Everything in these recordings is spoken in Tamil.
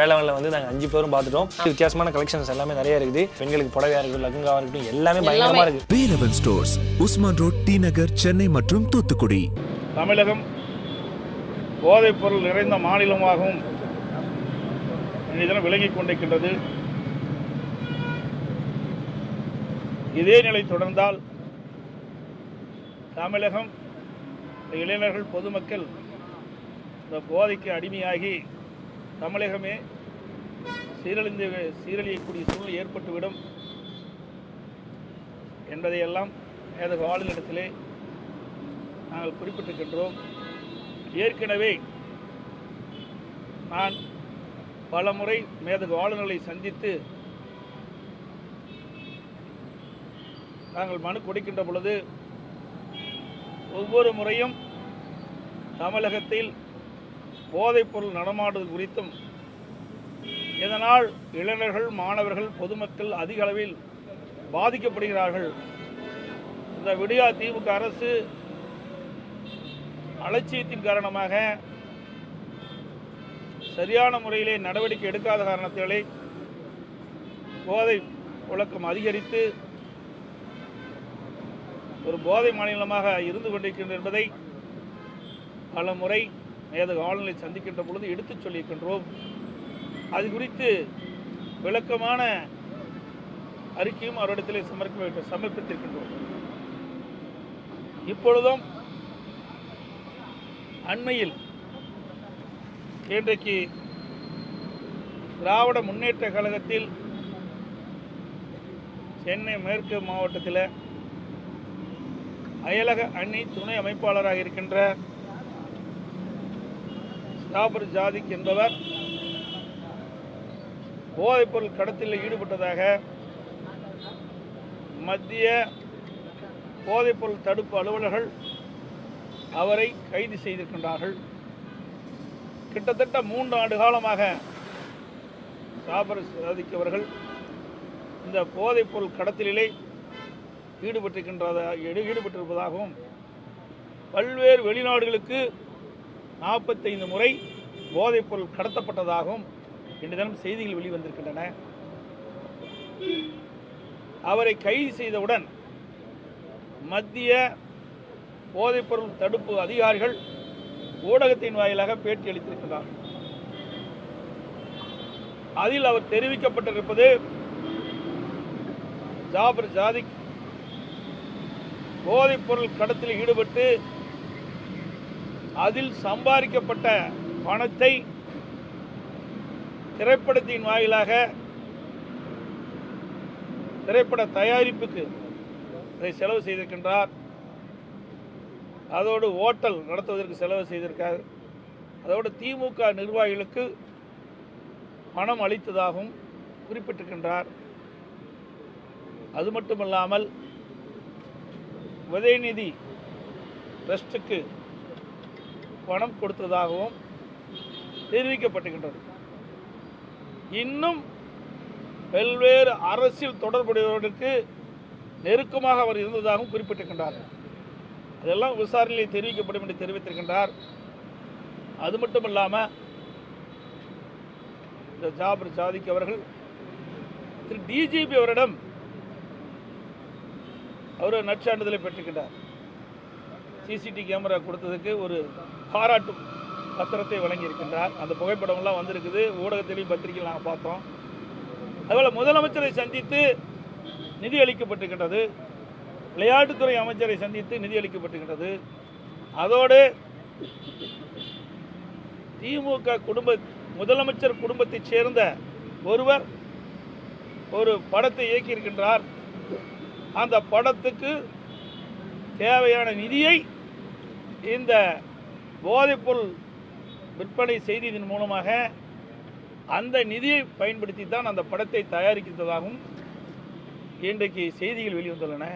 வேளாண்ல வந்து நாங்கள் அஞ்சு பேரும் பார்த்துட்டோம். வித்தியாசமான கலெக்ஷன்ஸ் எல்லாமே நிறைய இருக்குது. பெண்களுக்கு புடவையா இருக்கட்டும் லகுங்காவா இருக்கட்டும் எல்லாமே பயங்கரமா இருக்கு. Velavan stores Usman road T Nagar Chennai மற்றும் தூத்துக்குடி. தமிழகம் போதைப் பொருள் நிறைந்த மாநிலமாகவும் தினம் விளங்கிக் கொண்டிருக்கின்றது. இதே நிலை தொடர்ந்தால் தமிழகம் இந்த இளைஞர்கள் பொதுமக்கள் இந்த போதைக்கு அடிமையாகி தமிழகமே சீரழிந்து சீரழியக்கூடிய சூழ்நிலை ஏற்பட்டுவிடும் என்பதையெல்லாம் மேதக ஆளுநரிடத்திலே நாங்கள் குறிப்பிட்டிருக்கின்றோம். ஏற்கனவே நான் பல முறை மேதகு ஆளுநர்களை சந்தித்து நாங்கள் மனு கொடுக்கின்ற பொழுது ஒவ்வொரு முறையும் தமிழகத்தில் போதைப்பொருள் நடமாடுவது குறித்தும் இதனால் இளைஞர்கள் மாணவர்கள் பொதுமக்கள் அதிக அளவில் பாதிக்கப்படுகிறார்கள்? இந்த விடியா தீவுக்கு அரசு அலட்சியத்தின் காரணமாக சரியான முறையிலே நடவடிக்கை எடுக்காத காரணத்திலே போதை புழக்கம் அதிகரித்து ஒரு போதை மாநிலமாக இருந்து கொண்டிருக்கின்றது என்பதை பல முறை ஏதோ ஆளுநரை சந்திக்கின்ற பொழுது எடுத்துச் சொல்லியிருக்கின்றோம். அது குறித்து விளக்கமான அறிக்கையும் அவரிடத்திலே சமர்ப்ப சமர்ப்பித்திருக்கின்றோம். இப்பொழுதும் அண்மையில் இன்றைக்கு திராவிட முன்னேற்ற கழகத்தில் சென்னை மேற்கு மாவட்டத்தில் அயலக அணி துணை அமைப்பாளராக இருக்கின்ற ஜாபர் ஜாதிக் என்பவர் போதைப்பொருள் கடத்தில் ஈடுபட்டதாக மத்திய போதைப்பொருள் தடுப்பு அலுவலர்கள் அவரை கைது செய்திருக்கின்றார்கள். கிட்டத்தட்ட மூன்று ஆண்டு காலமாக சாபர் சாதிக் அவர்கள் இந்த போதைப்பொருள் கடத்தலிலே ஈடுபட்டிருக்கின்றதா ஈடுபட்டிருப்பதாகவும் பல்வேறு வெளிநாடுகளுக்கு நாற்பத்தைந்து முறை போதைப்பொருள் கடத்தப்பட்டதாகவும் இன்று தினம் செய்திகள் வெளிவந்திருக்கின்றன. அவரை கைது செய்தவுடன் மத்திய போதைப்பொருள் தடுப்பு அதிகாரிகள் ஊடகத்தின் வாயிலாக பேட்டி அளித்திருக்கிறார் அதில் அவர் தெரிவிக்கப்பட்டிருப்பது ஜாபர் ஜாதிக் போதைப்பொருள் கடத்தில் ஈடுபட்டு அதில் சம்பாதிக்கப்பட்ட பணத்தை திரைப்படத்தின் வாயிலாக திரைப்பட தயாரிப்புக்கு அதை செலவு செய்திருக்கின்றார். அதோடு ஓட்டல் நடத்துவதற்கு செலவு செய்திருக்கார். அதோடு திமுக நிர்வாகிகளுக்கு பணம் அளித்ததாகவும் குறிப்பிட்டிருக்கின்றார். அது மட்டுமல்லாமல் உதயநிதி ட்ரஸ்ட்டுக்கு பணம் கொடுத்ததாகவும் தெரிவிக்கப்பட்டுகின்றது. இன்னும் பல்வேறு அரசியல் தொடர்புடையவர்களுக்கு நெருக்கமாக அவர் இருந்ததாகவும் குறிப்பிட்டிருக்கின்றார். அதெல்லாம் விசாரணையில் தெரிவிக்கப்படும் என்று தெரிவித்திருக்கின்றார். அது மட்டும் இல்லாமல் இந்த ஜாபர் சாதிக்கு அவர்கள் திரு. டிஜிபி அவரிடம் அவர் நற்சான்றிதழை பெற்றிருக்கின்றார். சிசிடி கேமரா கொடுத்ததுக்கு ஒரு பாராட்டு பத்திரத்தை வழங்கியிருக்கின்றார். அந்த புகைப்படம்லாம் வந்திருக்குது. ஊடகத்திலையும் பத்திரிகையில் நாங்கள் பார்த்தோம். அதுபோல் முதலமைச்சரை சந்தித்து நிதி அளிக்கப்பட்டிருக்கின்றது. விளையாட்டுத்துறை அமைச்சரை சந்தித்து நிதி அளிக்கப்பட்டிருக்கின்றது. அதோடு திமுக குடும்ப முதலமைச்சர் குடும்பத்தைச் சேர்ந்த ஒருவர் ஒரு படத்தை இயக்கியிருக்கின்றார். அந்த படத்துக்கு தேவையான நிதியை இந்த போதைப்பொருள் விற்பனை செய்ததின் மூலமாக அந்த நிதியை பயன்படுத்தி தான் அந்த படத்தை தயாரிக்கிறதாகவும் இன்றைக்கு செய்திகள் வெளிவந்துள்ளன.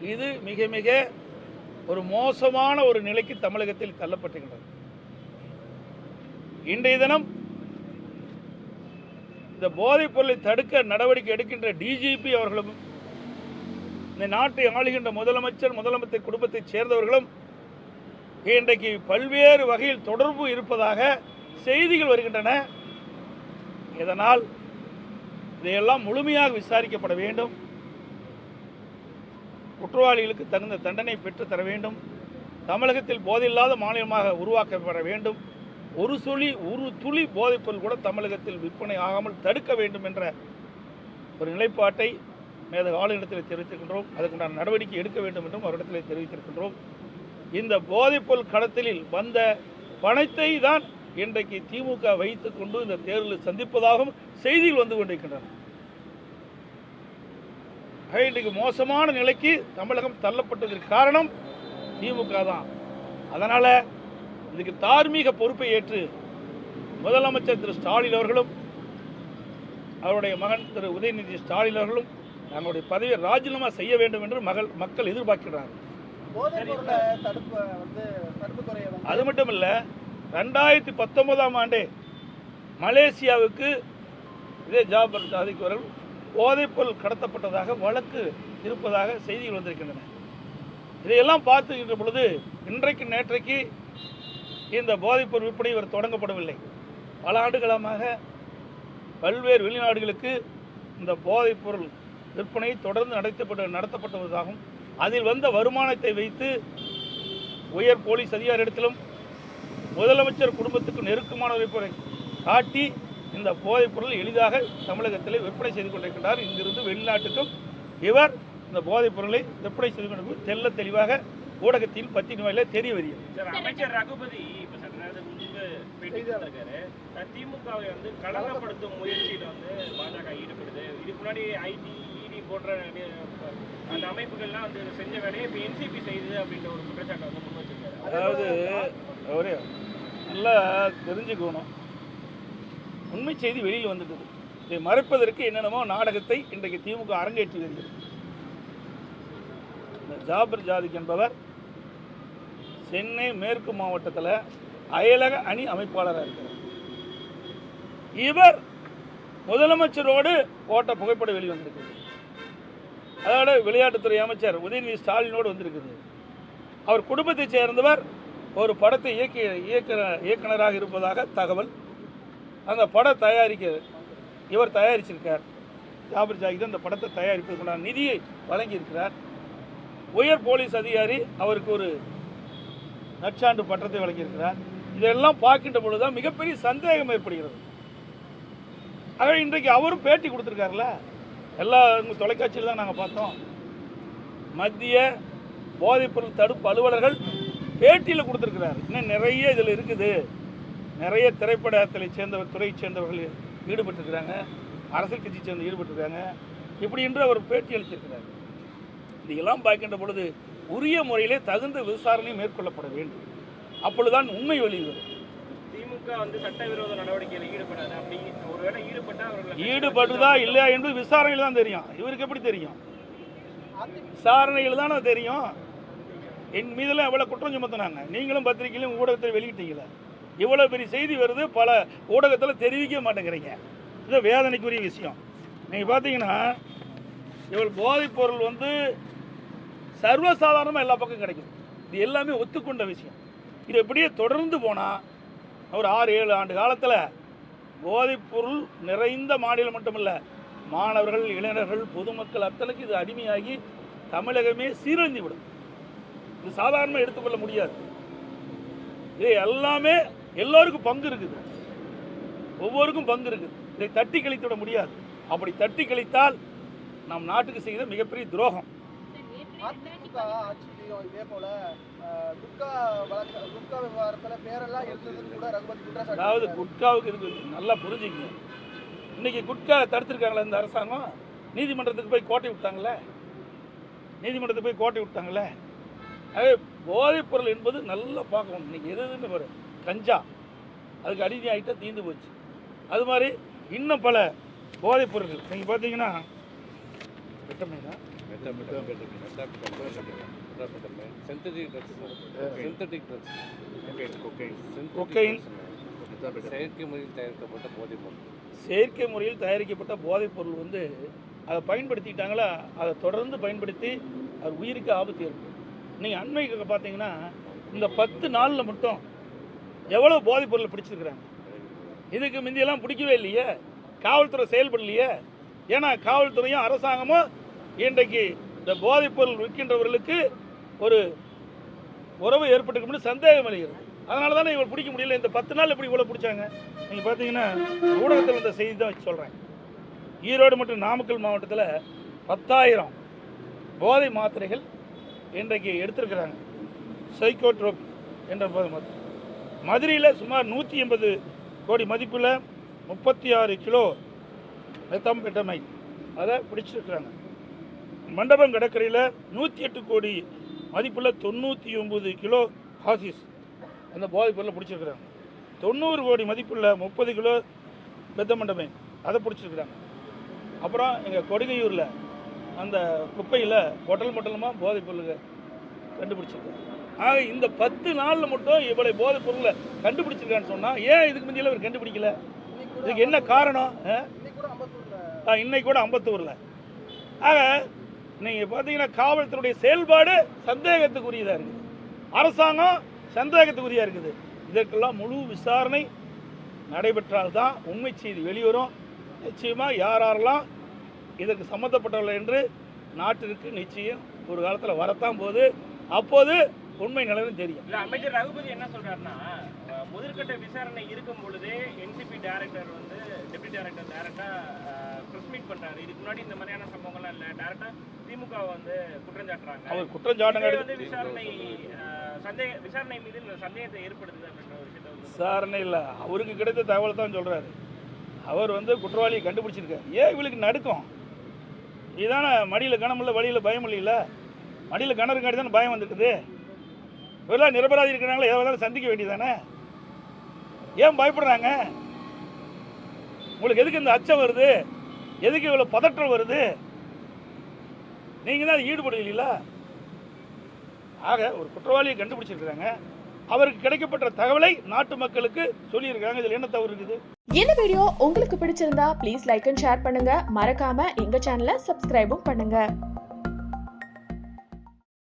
இது மிக மிக ஒரு மோசமான ஒரு நிலைக்கு தமிழகத்தில் தள்ளப்பட்டுகின்றது இன்றைய தினம் இந்த போதைப் பொருளை தடுக்க நடவடிக்கை எடுக்கின்ற டிஜிபி அவர்களும் இந்த நாட்டை ஆளுகின்ற முதலமைச்சர் முதலமைச்சர் குடும்பத்தைச் சேர்ந்தவர்களும் இன்றைக்கு பல்வேறு வகையில் தொடர்பு இருப்பதாக செய்திகள் வருகின்றன. இதனால் இதையெல்லாம் முழுமையாக விசாரிக்கப்பட வேண்டும். குற்றவாளிகளுக்கு தகுந்த தண்டனை பெற்று தர வேண்டும். தமிழகத்தில் போதையில்லாத மாநிலமாக உருவாக்கப்பட வேண்டும். ஒரு சுழி ஒரு துளி போதைப்பொருள் கூட தமிழகத்தில் விற்பனை ஆகாமல் தடுக்க வேண்டும் என்ற ஒரு நிலைப்பாட்டை மேத ஆளுநரத்தில் தெரிவித்திருக்கின்றோம். அதற்குண்டான நடவடிக்கை எடுக்க வேண்டும் என்றும் அவரிடத்தில் தெரிவித்திருக்கின்றோம். இந்த போதைப்பொருள் கடத்தலில் வந்த பணத்தை தான் இன்றைக்கு திமுக வைத்துக் கொண்டு இந்த தேர்தலில் சந்திப்பதாகவும் செய்திகள் வந்து கொண்டிருக்கின்றன. இன்றைக்கு மோசமான நிலைக்கு தமிழகம் தள்ளப்பட்டதற்கு காரணம் திமுக தான். அதனால் இதுக்கு தார்மீக பொறுப்பை ஏற்று முதலமைச்சர் திரு ஸ்டாலின் அவர்களும் அவருடைய மகன் திரு உதயநிதி ஸ்டாலின் அவர்களும் தங்களுடைய பதவியை ராஜினாமா செய்ய வேண்டும் என்று மகள் மக்கள் எதிர்பார்க்கிறார்கள் அது மட்டும் இல்லை ரெண்டாயிரத்தி பத்தொன்பதாம் ஆண்டே மலேசியாவுக்கு இதே ஜாபர் ஜாதிக்கு அவர்கள் போதைப்பொருள் கடத்தப்பட்டதாக வழக்கு இருப்பதாக செய்திகள் வந்திருக்கின்றன. இதையெல்லாம் பார்த்துக்கின்ற பொழுது இன்றைக்கு நேற்றைக்கு இந்த போதைப்பொருள் விற்பனை இவர் தொடங்கப்படவில்லை. பல ஆண்டுகளமாக பல்வேறு வெளிநாடுகளுக்கு இந்த போதைப்பொருள் விற்பனை தொடர்ந்து நடத்தப்பட்டு நடத்தப்பட்டுவதாகவும் அதில் வந்த வருமானத்தை வைத்து உயர் போலீஸ் அதிகாரியிடத்திலும் முதலமைச்சர் குடும்பத்துக்கு நெருக்கமானவரை காட்டி இந்த போதைப் பொருள் எளிதாக தமிழகத்தில் விற்பனை செய்து கொண்டிருக்கிறார் இங்கிருந்து வெளிநாட்டுக்கும் இவர் இந்த போதைப் பொருளை விற்பனை செய்து கொண்டிருப்பது தெல்ல தெளிவாக ஊடகத்தில் பத்தின் வாயில தெரிய வருகிறது. சார் அமைச்சர் ரகுபதி இப்ப சற்று நேரத்துக்கு முன்பு பேட்டி திமுகவை வந்து கலங்கப்படுத்தும் முயற்சியில் வந்து பாஜக ஈடுபடுது. இதுக்கு முன்னாடி ஐடி போன்ற அந்த அமைப்புகள்லாம் வந்து செஞ்ச வேலையை இப்போ என்சிபி செய்யுது அப்படின்ற ஒரு குற்றச்சாட்டை வந்து முன் வச்சிருக்காரு. அதாவது அவரே நல்லா தெரிஞ்சுக்கணும். உண்மை செய்தி வெளியில் வந்துட்டது. இதை மறைப்பதற்கு என்னென்னமோ நாடகத்தை இன்றைக்கு திமுக அரங்கேற்றி வருகிறது. இந்த ஜாபர் ஜாதிக் என்பவர் சென்னை மேற்கு மாவட்டத்தில் அயலக அணி அமைப்பாளராக இருக்கிறார் இவர் முதலமைச்சரோடு போட்ட புகைப்படம் வெளி வந்திருக்குது அதோட விளையாட்டுத்துறை அமைச்சர் உதயநிதி ஸ்டாலினோடு வந்திருக்குது. அவர் குடும்பத்தைச் சேர்ந்தவர் ஒரு படத்தை இயக்கி இயக்குன இயக்குனராக இருப்பதாக தகவல். அந்த படம் தயாரிக்க இவர் தயாரிச்சிருக்கார். ஜாபர் ஜாகித் அந்த படத்தை தயாரிப்பதற்குண்டான நிதியை வழங்கியிருக்கிறார். உயர் போலீஸ் அதிகாரி அவருக்கு ஒரு நற்சான்று பட்டத்தை வழங்கியிருக்கிறார். இதெல்லாம் பார்க்கின்ற பொழுதுதான் மிகப்பெரிய சந்தேகம் ஏற்படுகிறது. ஆக இன்றைக்கு அவரும் பேட்டி கொடுத்துருக்காருல்ல? எல்லா தொலைக்காட்சியில் தான் நாங்கள் பார்த்தோம். மத்திய போதைப்பொருள் தடுப்பு அலுவலர்கள் பேட்டியில் கொடுத்துருக்கிறார். இன்னும் நிறைய இதில் இருக்குது. நிறைய திரைப்படத்தில் சேர்ந்தவர் துறையை சேர்ந்தவர்கள் ஈடுபட்டிருக்கிறாங்க. அரசியல் கட்சி சேர்ந்து ஈடுபட்டிருக்காங்க இப்படி என்று அவர் பேட்டி அளித்திருக்கிறார். இதையெல்லாம் பார்க்கின்ற பொழுது உரிய முறையிலே தகுந்த விசாரணை மேற்கொள்ளப்பட வேண்டும். அப்பொழுதுதான் உண்மை வெளிவரும். ஈடுபடாது. இல்லையா என்பது விசாரணையில் தான் தெரியும். இவருக்கு எப்படி தெரியும்? விசாரணையில் தானே தெரியும். என் மீதெல்லாம் எவ்வளோ குற்றம் சுமத்தினாங்க? நீங்களும் பத்திரிகையிலும் ஊடகத்தில் வெளியிட்டீங்களே இவ்வளோ பெரிய செய்தி வருது பல ஊடகத்தில் தெரிவிக்க மாட்டேங்கிறீங்க. இது வேதனைக்குரிய விஷயம். நீங்கள் பார்த்தீங்கன்னா இவள் போதைப் பொருள் வந்து சர்வசாதாரணமாக எல்லா பக்கம் கிடைக்கும் இது எல்லாமே ஒத்துக்கொண்ட விஷயம். இது இப்படியே தொடர்ந்து போனால் ஒரு ஆறு ஏழு ஆண்டு காலத்தில் போதைப் பொருள் நிறைந்த மாநிலம் மட்டுமல்ல மாணவர்கள் இளைஞர்கள் பொதுமக்கள் அத்தனைக்கு இது அடிமையாகி தமிழகமே சீரழிந்து விடும் இது சாதாரணமாக எடுத்துக்கொள்ள முடியாது. இது எல்லாமே எல்லோருக்கும் பங்கு இருக்குது. ஒவ்வொருக்கும் பங்கு இருக்குது. இதை தட்டி கழித்து விட முடியாது. அப்படி தட்டி கழித்தால் நம் நாட்டுக்கு செய்த மிகப்பெரிய துரோகம். ஆட்சியிலையும் இதே போல குட்கா வழக்கு குட்கா விவகாரத்துல பேரெல்லாம் எழுந்ததுன்னு கூட ரகுபதி குற்றச்சாட்டு அதாவது. குட்காவுக்கு இதுக்கு நல்லா புரிஞ்சுங்க. இன்னைக்கு குட்கா தடுத்திருக்காங்களே இந்த அரசாங்கம்? நீதிமன்றத்துக்கு போய் கோட்டை விட்டாங்களே? நீதிமன்றத்துக்கு போய் கோட்டை விட்டாங்களே? அதே போதைப் பொருள் என்பது நல்லா பார்க்கணும். இன்னைக்கு எது எதுன்னு பாரு கஞ்சா. அதுக்கு அடிமை ஆகிட்டா தீர்ந்து போச்சு. அது மாதிரி இன்னும் பல போதைப் பொருட்கள் நீங்கள் பார்த்தீங்கன்னா வெட்டமைனா synthetic drugs. Synthetic drugs. Cocaine. செயற்கை முறையில் தயாரிக்கப்பட்ட போதைப் பொருள். செயற்கை முறையில் தயாரிக்கப்பட்ட போதைப் பொருள் வந்து அதை பயன்படுத்திட்டாங்களா அதை தொடர்ந்து பயன்படுத்தி அவர் உயிருக்கு ஆபத்து ஏற்படும். நீங்கள் அண்மைக்கு பார்த்தீங்கன்னா இந்த பத்து நாளில் மட்டும் எவ்வளோ போதைப் பொருளை பிடிச்சிருக்கிறாங்க? இதுக்கு முந்தியெல்லாம் பிடிக்கவே இல்லையே. காவல்துறை செயல்படலையே. ஏன்னா காவல்துறையும் அரசாங்கமும் இன்றைக்கு இந்த போதைப்பொருள் விற்கின்றவர்களுக்கு ஒரு உறவு ஏற்பட்டுக்கும்னு சந்தேகம் அடைகிறது அதனால தானே இவள் பிடிக்க முடியல. இந்த பத்து நாள் எப்படி இவ்வளோ பிடிச்சாங்க? நீங்கள் பார்த்தீங்கன்னா ஊடகத்தில் வந்த செய்தி தான் வச்சு சொல்கிறேன் ஈரோடு மற்றும் நாமக்கல் மாவட்டத்தில் பத்தாயிரம் போதை மாத்திரைகள் இன்றைக்கு எடுத்திருக்கிறாங்க. சைக்கோட்ரோப் என்ற போதை மாத்திரை. மதுரையில் சுமார் நூற்றி எண்பது கோடி மதிப்பில் முப்பத்தி ஆறு கிலோ மெத்தம்பெட்டமைன். அதை பிடிச்சிருக்கிறாங்க. மண்டபம் கடற்கரையில் நூற்றி எட்டு கோடி மதிப்பில் தொண்ணூற்றி ஒம்பது கிலோ ஹாசிஸ். அந்த போதைப் பொருளை பிடிச்சிருக்கிறாங்க. தொண்ணூறு கோடி மதிப்புள்ள முப்பது கிலோ மெத்தமண்டமைன் அதை பிடிச்சிருக்கிறாங்க. அப்புறம் எங்கள் கொடுங்கையூரில் அந்த குப்பையில் பொட்டல் மொட்டலமாக போதைப் பொருளுங்க கண்டுபிடிச்சிருக்காங்க. ஆக இந்த பத்து நாளில் மட்டும் இவ்வளவு போதைப் பொருளை கண்டுபிடிச்சிருக்கான்னு சொன்னால் ஏன் இதுக்கு முந்தியில் இவர் கண்டுபிடிக்கல? இதுக்கு என்ன காரணம்? இன்னைக்கு கூட அம்பத்தூரில். ஆக நீங்கள் பார்த்தீங்கன்னா காவல்துறையுடைய செயல்பாடு சந்தேகத்துக்குரியதாக இருக்குது. அரசாங்கம் சந்தேகத்துக்குரியாக இருக்குது. இதற்கெல்லாம் முழு விசாரணை நடைபெற்றால்தான் உண்மை செய்தி வெளிவரும். நிச்சயமாக யார் யாரெல்லாம் இதற்கு சம்மந்தப்பட்டவர்கள் என்று நாட்டிற்கு நிச்சயம் ஒரு காலத்தில் வரத்தான் போது அப்போது உண்மை நிலவரம் தெரியும். அமைச்சர் ரகுபதி என்ன சொல்கிறாருன்னா முதற்கட்ட விசாரணை இருக்கும் பொழுதே என்சிபி டைரக்டர் வந்து டெப்டி டைரக்டர் டைரக்டா ப்ரெஸ் மீட் பண்றாரு. இதுக்கு முன்னாடி இந்த மாதிரியான சம்பவங்கள்லாம் இல்ல. டைரக்டா திமுக வந்து குற்றம் சாட்டுறாங்க. அவர் குற்றம் சாட்டுங்க இதுவே வந்து விசாரணை சந்தேக விசாரணை மீது இந்த சந்தேகத்தை ஏற்படுத்துது அப்படின்ற ஒரு விஷயத்தை விசாரணை இல்லை. அவருக்கு கிடைத்த தகவல் தான் சொல்கிறாரு அவர் வந்து குற்றவாளியை கண்டுபிடிச்சிருக்காரு. ஏன் இவளுக்கு நடுக்கம்? இதானே மடியில் கணம் இல்லை வழியில் பயம் இல்லைல்ல மடியில் கணம் இருக்காடி தானே பயம் வந்துட்டுது இவரெல்லாம் நிரபராதி இருக்கிறாங்களோ எதாவது சந்திக்க வேண்டியதானே ஏன் பயப்படுறாங்க? உங்களுக்கு எதுக்கு இந்த அச்சம் வருது? எதுக்கு இவ்வளோ பதற்றம் வருது? நீங்கள் தான் ஈடுபடுவீங்களா ஆக ஒரு குற்றவாளியை கண்டுபிடிச்சிருக்கிறாங்க. அவருக்கு கிடைக்கப்பட்ட தகவலை நாட்டு மக்களுக்கு சொல்லியிருக்காங்க இதில் என்ன தவறு இருக்குது? இந்த வீடியோ உங்களுக்கு பிடிச்சிருந்தா ப்ளீஸ் லைக் அண்ட் ஷேர் பண்ணுங்க. மறக்காம எங்க சேனலை சப்ஸ்கிரைபும் பண்ணுங்க.